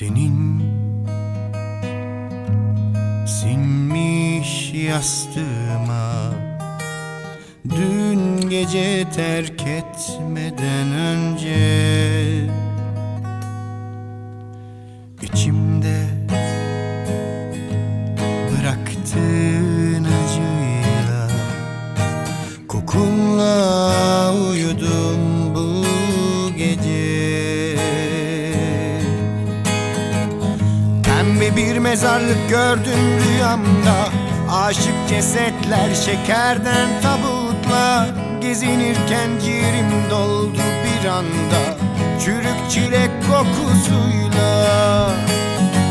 Tenin sinmiş yastığıma Dün gece terk etmeden önce İçimde bıraktığın acıyla Kokunla Bir mezarlık gördüm rüyamda. Aşık cesetler şekerden tabutla Gezinirken ciğerim doldu bir anda. Çürük çilek kokusuyla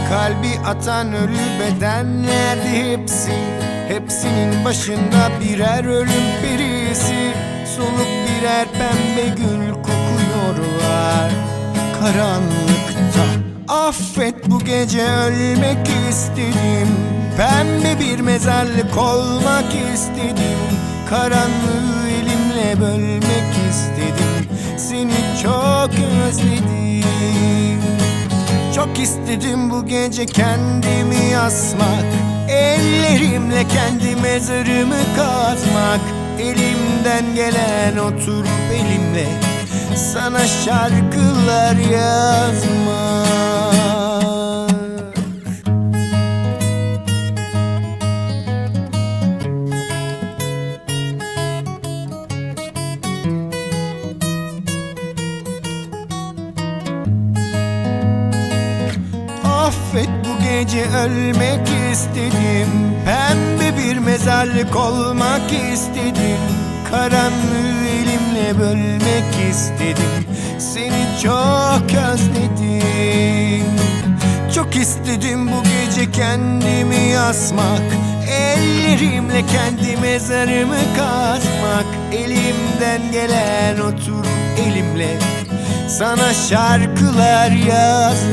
Kalbi atan ölü bedenlerdi hepsi. Hepsinin başında birer ölüm perisi. Soluk birer pembe gül kokuyorlar. Karanlıkta Affet bu gece ölmek istedim. Pembe bir mezarlık olmak istedim. Karanlığı elimle bölmek istedim. Seni çok özledim. Çok istedim bu gece kendimi asmak. Ellerimle kendi mezarımı kazmak. Elimden gelen oturup elimle. Sana şarkılar yazmak Affet bu gece ölmek istedim. Pembe bir mezarlık olmak istedim. Karanlığı elimle bölmek istedim. Seni çok özledim. Çok istedim bu gece kendimi asmak. Ellerimle kendi mezarımı kazmak. Elimden gelen oturup elimle. Sana şarkılar yazmak